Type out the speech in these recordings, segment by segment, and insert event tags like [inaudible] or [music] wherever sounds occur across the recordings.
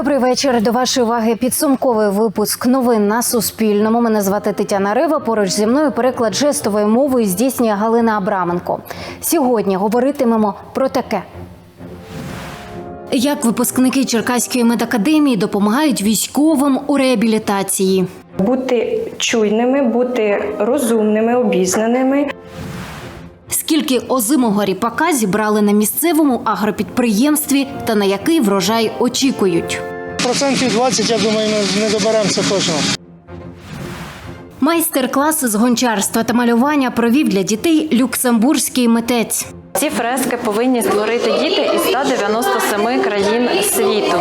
Добрий вечір. До вашої уваги підсумковий випуск новин на Суспільному. Мене звати Тетяна Рива. Поруч зі мною переклад жестовою мовою здійснює Галина Абраменко. Сьогодні говоритимемо про таке. Як випускники Черкаської медакадемії допомагають військовим у реабілітації? Бути чуйними, бути розумними, обізнаними. Скільки озимого ріпака зібрали на місцевому агропідприємстві та на який врожай очікують? Процентів 20, я думаю, ми не доберемося точно. Майстер-клас з гончарства та малювання провів для дітей люксембурзький митець. Ці фрески повинні створити діти із 197 країн світу.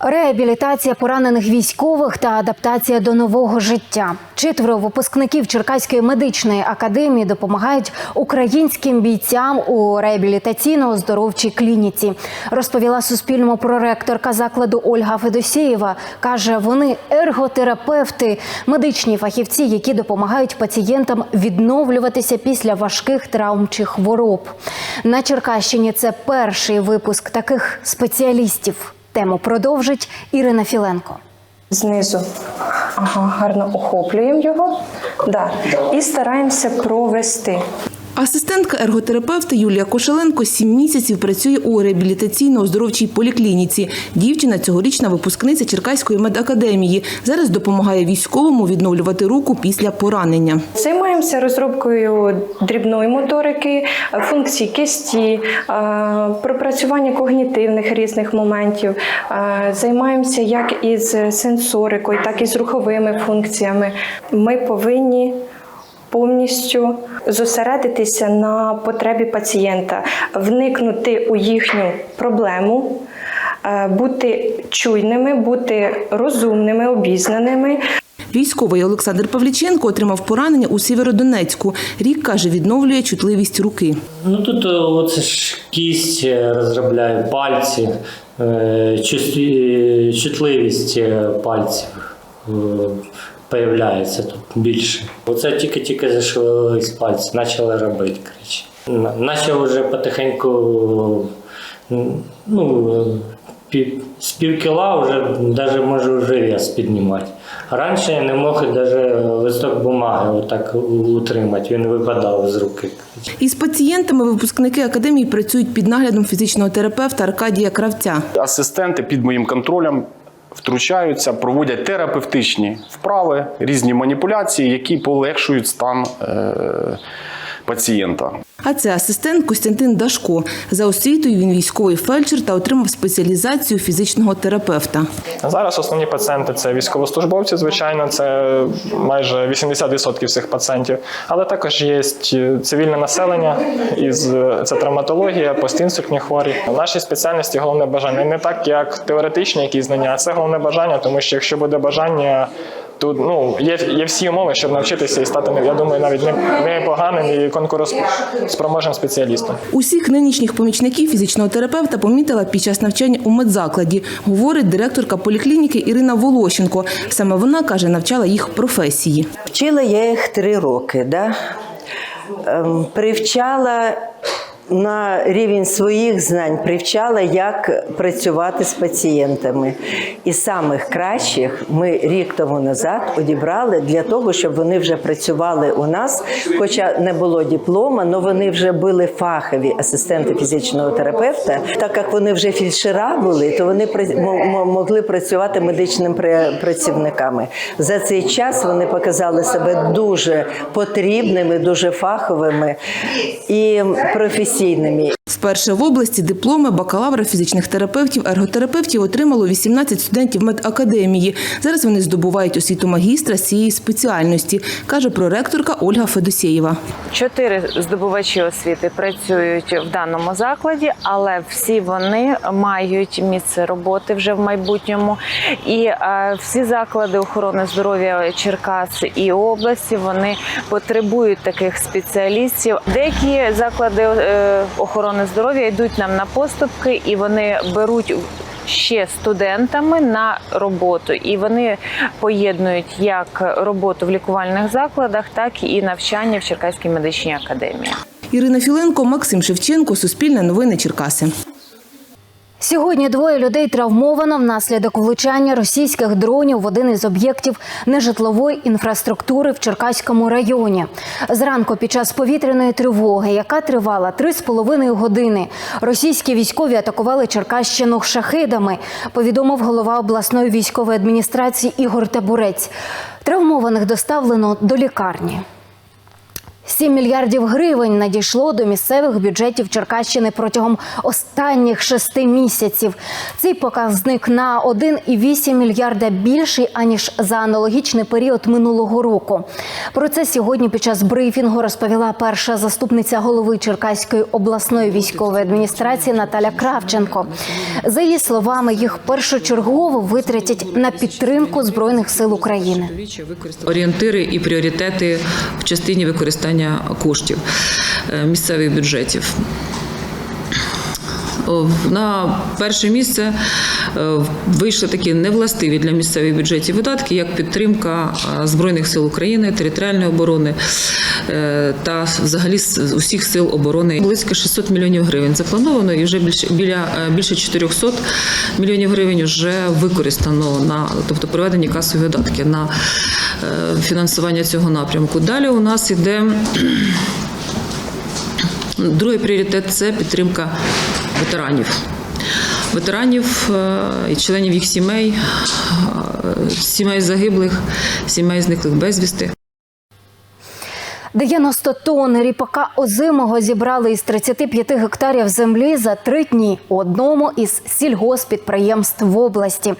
Реабілітація поранених військових та адаптація до нового життя. Четверо випускників Черкаської медичної академії допомагають українським бійцям у реабілітаційно-оздоровчій клініці. Розповіла Суспільному проректорка закладу Ольга Федосєєва. каже, вони ерготерапевти, медичні фахівці, які допомагають пацієнтам відновлюватися після важких травм чи хвороб. На Черкащині це перший випуск таких спеціалістів. Тему продовжить Ірина Філенко. Знизу ага, гарно охоплюємо його да. і стараємося провести. Асистентка ерготерапевта Юлія Кошеленко сім місяців працює у реабілітаційно-оздоровчій поліклініці. Дівчина цьогорічна випускниця Черкаської медакадемії. Зараз допомагає військовому відновлювати руку після поранення. Займаємося розробкою дрібної моторики, функцій кисті, е, пропрацювання когнітивних різних моментів. Е, Займаємося як із сенсорикою, так і з руховими функціями. Ми повинні повністю зосередитися на потребі пацієнта, вникнути у їхню проблему, е, бути чуйними, бути розумними, обізнаними. Військовий Олександр Павліченко отримав поранення у Сєвєродонецьку. Рік каже, відновлює чутливість руки. Ну тут е, оце ж кість е, розробляє пальці, чутливість пальців появляється тут більше. Оце тільки-тільки зашевелились пальці, почали робити, коротше. На- вже потихеньку ну, з пів кіла вже навіть можу вже вес піднімати. Раніше я не мог навіть листок бумаги отак утримати, він випадав з руки. Із пацієнтами випускники академії працюють під наглядом фізичного терапевта Аркадія Кравця. асистенти під моїм контролем втручаються, проводять терапевтичні вправи, різні маніпуляції, які полегшують стан е, пацієнта. А це асистент Костянтин Дашко. За освітою він військовий фельдшер та отримав спеціалізацію фізичного терапевта. Зараз основні пацієнти це військовослужбовці, звичайно, це майже 80% всіх пацієнтів. Але також є цивільне населення, із це травматологія, постінсультні хворі. Нашій спеціальності головне бажання не так, як теоретичні якісь знання, а це головне бажання, тому що якщо буде бажання. Тут ну є, є всі умови, щоб навчитися і стати, я думаю, навіть не, не поганим і конкурентоспроможним спеціалістом. Усіх нинішніх помічників фізичного терапевта помітила під час навчання у медзакладі, говорить директорка поліклініки Ірина Волощенко. Саме вона каже, навчала їх професії. Вчила я їх три роки, да? Ем, привчала на рівень своїх знань, привчала, як працювати з пацієнтами. І самих кращих ми рік тому назад одібрали для того, щоб вони вже працювали у нас, хоча не було диплома, але вони вже були фахові асистенти фізичного терапевта. Так як вони вже фельдшера були, то вони могли працювати медичними працівниками. За цей час вони показали себе дуже потрібними, дуже фаховими і професійними професійними. Вперше в області дипломи бакалавра фізичних терапевтів, ерготерапевтів отримало 18 студентів медакадемії. Зараз вони здобувають освіту магістра цієї спеціальності, каже проректорка Ольга Федосєєва. Чотири здобувачі освіти працюють в даному закладі, але всі вони мають місце роботи вже в майбутньому. І е, всі заклади охорони здоров'я Черкас і області вони потребують таких спеціалістів. Деякі заклади е, охорони здоров'я йдуть нам на поступки, і вони беруть ще студентами на роботу, і вони поєднують як роботу в лікувальних закладах, так і навчання в Черкаській медичній академії. Ірина Філенко, Максим Шевченко, Суспільне новини Черкаси. Сьогодні двоє людей травмовано внаслідок влучання російських дронів в один із об'єктів нежитлової інфраструктури в Черкаському районі. Зранку під час повітряної тривоги, яка тривала три з половиною години, російські військові атакували Черкащину шахидами. Повідомив голова обласної військової адміністрації Ігор Табурець. Травмованих доставлено до лікарні. 7 мільярдів гривень надійшло до місцевих бюджетів Черкащини протягом останніх шести місяців. Цей показник на 1,8 мільярда більший аніж за аналогічний період минулого року. Про це сьогодні під час брифінгу розповіла перша заступниця голови Черкаської обласної військової адміністрації Наталя Кравченко. За її словами, їх першочергово витратять на підтримку збройних сил України. орієнтири і пріоритети в частині використання коштів е, місцевих бюджетів. На перше місце вийшли такі невластиві для місцевих бюджетів видатки, як підтримка е, Збройних сил України, територіальної оборони е, та взагалі усіх сил оборони. Близько 600 мільйонів гривень заплановано і вже більше біля е, більше 400 мільйонів гривень вже використано на тобто проведені касові видатки на е, фінансування цього напрямку. Далі у нас іде [clears throat] Другий пріоритет це підтримка ветеранів. Ветеранів е, і членів їх сімей, е, сімей загиблих, сімей зниклих безвісти. 90 тонн ріпака озимого зібрали із 35 гектарів землі за три дні у одному із сільгоспідприємств в області.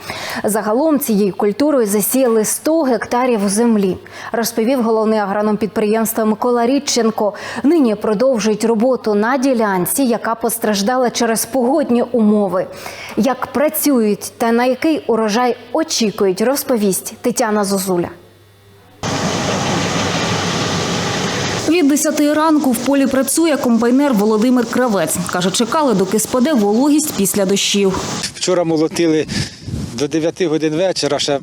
Загалом цією культурою засіяли 100 гектарів землі, розповів головний агроном підприємства Микола Рідченко. Нині продовжують роботу на ділянці, яка постраждала через погодні умови. Як працюють та на який урожай очікують, розповість Тетяна Зозуля. 10 ранку в полі працює комбайнер Володимир Кравець. Каже, чекали, доки спаде вологість після дощів. Вчора молотили до 9 годин вечора, ще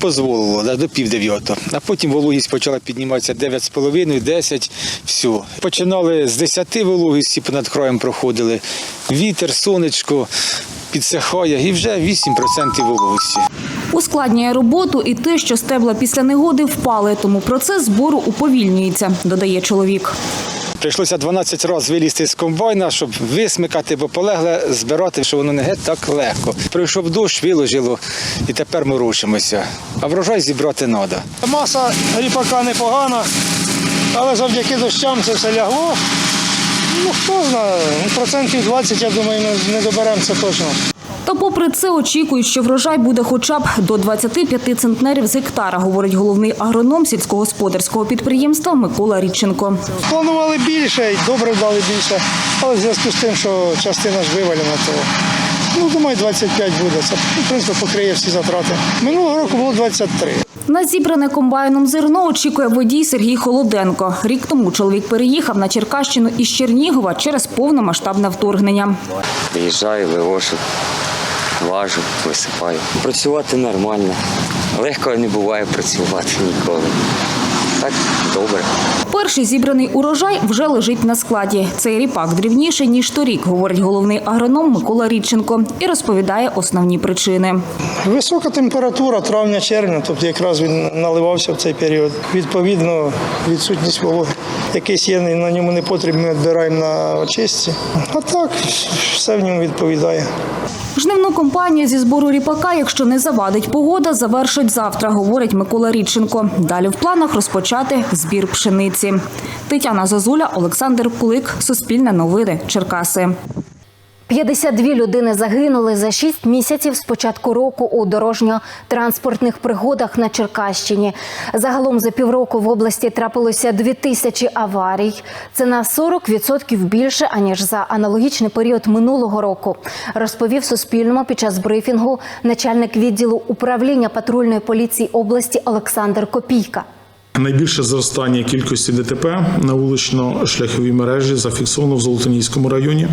дозволило до пів дев'ятого. А потім вологість почала підніматися 9,5, 10, все. Починали з 10 вологісті понад краєм проходили. Вітер, сонечко підсихає і вже 8% вологості. Ускладнює роботу і те, що стебла після негоди впали, тому процес збору уповільнюється, додає чоловік. Прийшлося 12 разів вилізти з комбайна, щоб висмикати, бо полегле збирати, що воно не геть так легко. Прийшов дощ, виложило, і тепер ми рушимося. А врожай зібрати треба. Маса ріпака непогана, але завдяки дощам це все лягло. Ну хто знає, процентів 20, я думаю, не доберемося точно. Та попри це очікують, що врожай буде хоча б до 25 центнерів з гектара, говорить головний агроном сільськогосподарського підприємства Микола Рідченко. Планували більше, і добре дали більше, але в зв'язку з тим, що частина ж вивалена, то ну, думаю, 25 буде. Це в принципі покриє всі затрати. Минулого року було 23. На зібране комбайном зерно очікує водій Сергій Холоденко. Рік тому чоловік переїхав на Черкащину із Чернігова через повномасштабне вторгнення. Приїжджаю, вивожу, важу, висипаю. Працювати нормально. Легко не буває працювати ніколи. Так добре. Перший зібраний урожай вже лежить на складі. Цей ріпак дрібніший ніж торік, говорить головний агроном Микола Рідченко і розповідає основні причини. Висока температура травня-червня, тобто якраз він наливався в цей період. Відповідно, відсутність вологи. Якийсь є на ньому непотріб, ми відбираємо на очистці. А так, все в ньому відповідає. Жнивну компанію зі збору ріпака, якщо не завадить погода, завершить завтра, говорить Микола Рідченко. Далі в планах розпочати збір пшениці. Тетяна Зазуля, Олександр Кулик, Суспільне новини, Черкаси. 52 людини загинули за 6 місяців з початку року у дорожньо-транспортних пригодах на Черкащині. Загалом за півроку в області трапилося 2000 аварій. Це на 40% більше аніж за аналогічний період минулого року. Розповів Суспільному під час брифінгу начальник відділу управління патрульної поліції області Олександр Копійка. Найбільше зростання кількості ДТП на вулично-шляховій мережі зафіксовано в Золотоніському районі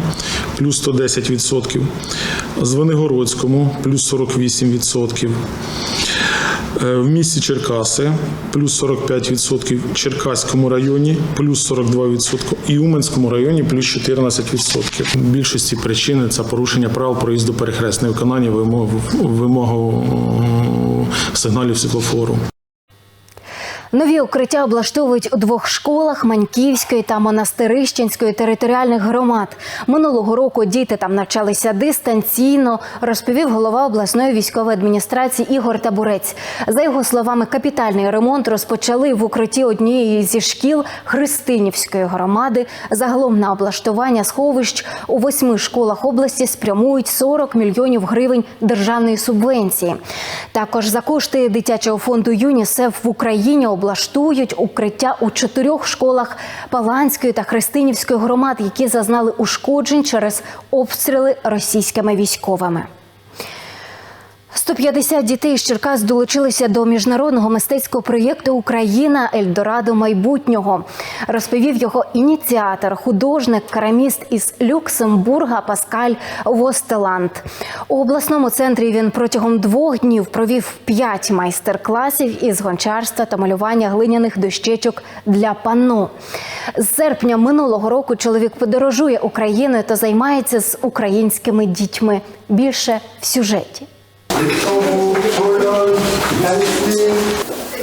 плюс 110%, Звенигородському плюс 48%, Е, В місті Черкаси плюс 45%, в Черкаському районі плюс 42% і Уманському районі плюс 14%. В більшості причини це порушення правил проїзду перехресне виконання вимог, е, сигналів світлофору. Нові укриття облаштовують у двох школах Маньківської та Монастирищенської територіальних громад. Минулого року діти там навчалися дистанційно, розповів голова обласної військової адміністрації Ігор Табурець. За його словами, капітальний ремонт розпочали в укритті однієї зі шкіл Христинівської громади. Загалом на облаштування сховищ у восьми школах області спрямують 40 мільйонів гривень державної субвенції. Також за кошти дитячого фонду ЮНІСЕФ в Україні облаштують укриття у чотирьох школах Паланської та Христинівської громад, які зазнали ушкоджень через обстріли російськими військовими. 150 дітей з Черкас долучилися до міжнародного мистецького проєкту Україна Ельдорадо майбутнього. Розповів його ініціатор, художник, караміст із Люксембурга Паскаль Востеланд. У обласному центрі він протягом двох днів провів п'ять майстер-класів із гончарства та малювання глиняних дощечок для панно. З серпня минулого року чоловік подорожує Україною та займається з українськими дітьми. Більше в сюжеті.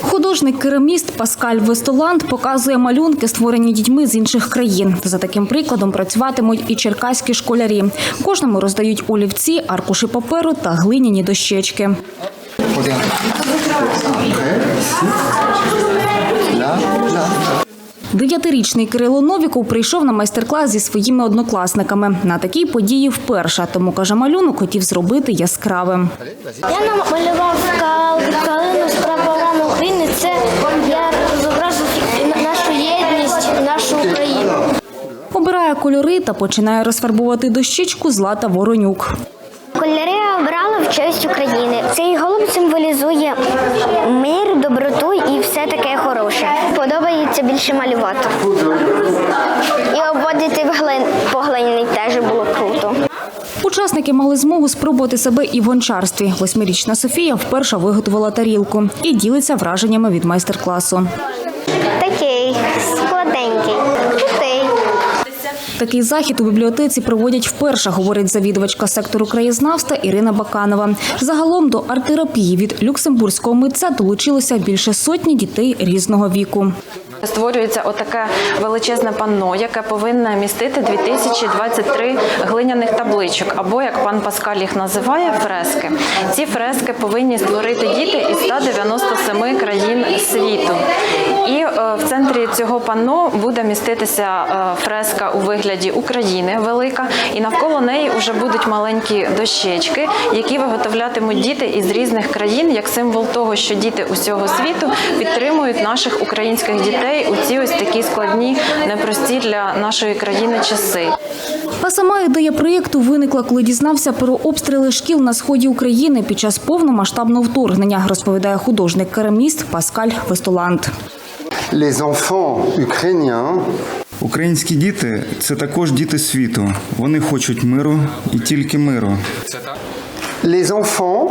Художник-кераміст Паскаль Вестоланд показує малюнки, створені дітьми з інших країн. За таким прикладом працюватимуть і черкаські школярі. Кожному роздають олівці, аркуші паперу та глиняні дощечки. Дев'ятирічний Кирило Новіков прийшов на майстер-клас зі своїми однокласниками. На такій події вперше, тому каже, малюнок хотів зробити яскравим. Я намалював кал- калину з прапорами України. Це я зобразив нашу єдність, нашу Україну. Обирає кольори та починає розфарбувати дощечку Злата Воронюк. Кольори я обрала в честь України. Цей голуб символізує мир, доброту і все таке хороше. Подобається більше малювати. І обводити в глин по теж було круто. Учасники мали змогу спробувати себе і в гончарстві. Восьмирічна Софія вперше виготовила тарілку і ділиться враженнями від майстер-класу. Такий складенький. Такий захід у бібліотеці проводять вперше, говорить завідувачка сектору краєзнавства Ірина Баканова. Загалом до арт-терапії від люксембурзького митця долучилося більше сотні дітей різного віку. Створюється отаке величезне панно, яке повинне містити 2023 глиняних табличок, або як пан Паскаль їх називає, фрески. Ці фрески повинні створити діти із 197 країн світу. І е, в центрі цього панно буде міститися е, фреска у вигляді України велика, і навколо неї вже будуть маленькі дощечки, які виготовлятимуть діти із різних країн, як символ того, що діти усього світу підтримують наших українських дітей у ці ось такі складні, непрості для нашої країни часи. А сама ідея проєкту виникла, коли дізнався про обстріли шкіл на сході України під час повномасштабного вторгнення, розповідає художник-кераміст Паскаль Вестоланд. Українські діти це також діти світу. Вони хочуть миру і тільки миру. Les enfants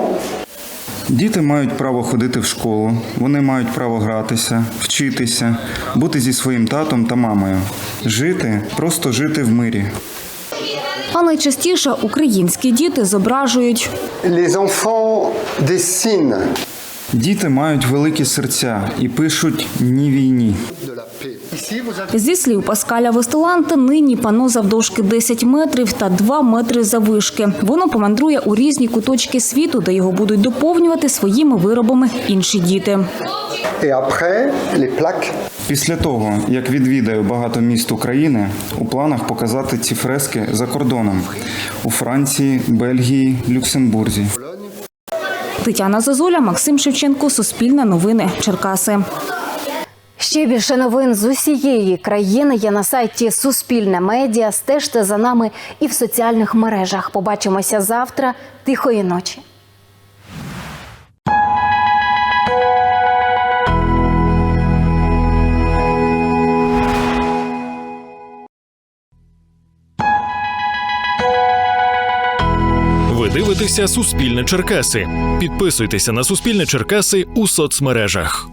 Діти мають право ходити в школу, вони мають право гратися, вчитися, бути зі своїм татом та мамою, жити, просто жити в мирі. А найчастіше українські діти зображують Les enfants Діти мають великі серця і пишуть ні війні. Зі слів Паскаля Вестеланта, нині пано завдовжки 10 метрів та 2 метри заввишки. Воно помандрує у різні куточки світу, де його будуть доповнювати своїми виробами інші діти. Після того, як відвідаю багато міст України, у планах показати ці фрески за кордоном у Франції, Бельгії, Люксембурзі. Тетяна Зазуля, Максим Шевченко, Суспільне новини, Черкаси. Ще більше новин з усієї країни є на сайті Суспільне медіа. Стежте за нами і в соціальних мережах. Побачимося завтра. Тихої ночі. Ви дивитеся Суспільне Черкаси. Підписуйтеся на Суспільне Черкаси у соцмережах.